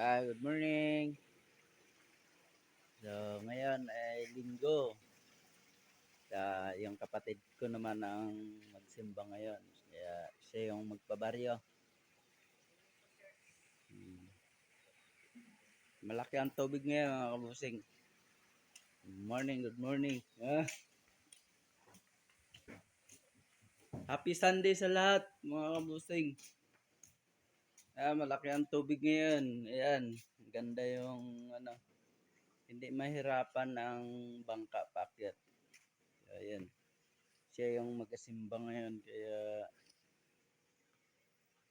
Ah, good morning. So, ngayon ay linggo. Ah, yung kapatid ko naman ang magsimba ngayon. Kaya siya yung magpabaryo. Hmm. Malaki ang tubig ngayon mga kabusing. Good morning, good morning. Ah. Happy Sunday sa lahat mga kabusing. Ah, malaki ang tubig ngayon. Ayan, ganda yung ano. Hindi mahirapan ang bangka pakyat. Ayan. Siya yung magasimba ngayon kaya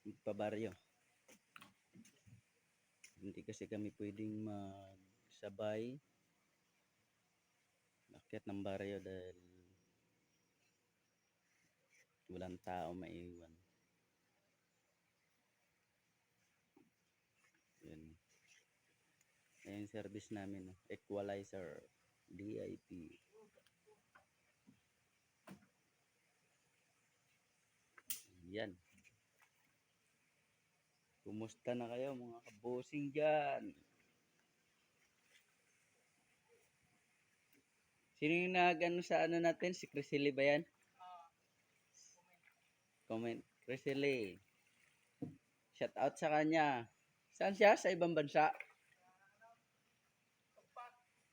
magpabaryo. Hindi kasi kami pwedeng magsabay bakit ng baryo dahil walang tao maiwan. Yan. Ayan yung service namin. Equalizer. DIP. Yan. Kumusta na kayo mga kabosing dyan? Sino yung nagano sa ano natin? Si Crisily ba yan? Comment. Crisily. Shout out sa kanya. Saan siya? Sa ibang bansa?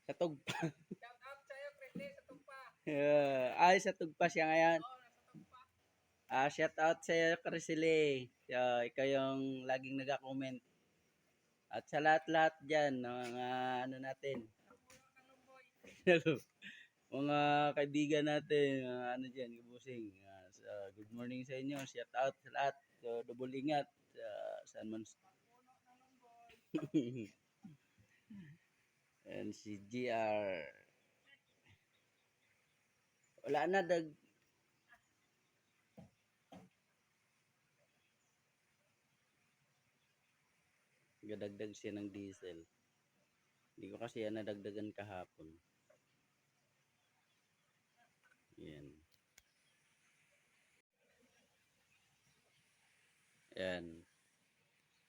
Sa Tugpa. Shout out sa'yo, Christy, sa Tumpa. Yeah. Ay, sa Tugpa siya ngayon. Oo, nasa Tumpa. Ah, shout out sa iyo, Crisily. So, ikaw yung laging nag-comment. At sa lahat-lahat dyan, mga ano natin, mga kaibigan natin, mga ano dyan, kabusing. Ah, so, good morning sa inyo. Shout out sa lahat. So, double ingat. Uh, saan man. And si GR. Wala na, dag. Gadagdag siya ng diesel. Hindi ko kasi yan nadagdagan kahapon. Yan. Yan.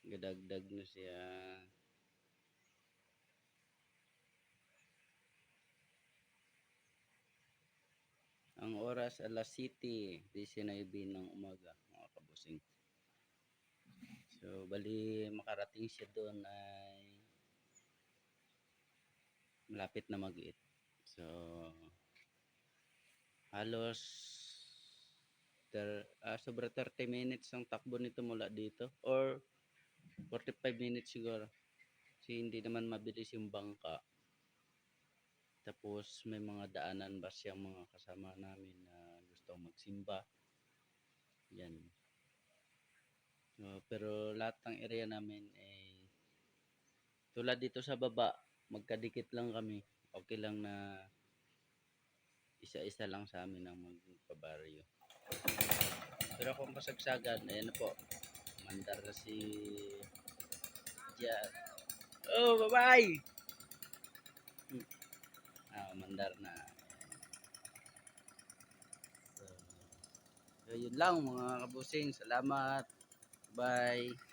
Gadagdag na siya. Ang oras alas City, 19 ng umaga, mga kabusing. So, bali makarating siya doon ay malapit na mag So, halos ter, ah, sobra 30 minutes ang takbo nito mula dito or 45 minutes siguro. Kasi hindi naman mabilis yung bangka. Tapos may mga daanan ba siyang mga kasama namin na gusto magsimba. Yan. So, pero lahat ng area namin ay tulad dito sa baba, magkadikit lang kami. Okay lang na isa-isa lang sa amin ang magpabaryo. Pero kung kasagsagan, ayan na po. Mandar na si Jan. Oh, bye-bye! Mandar na. So, yun lang mga kabusing. Salamat. Bye.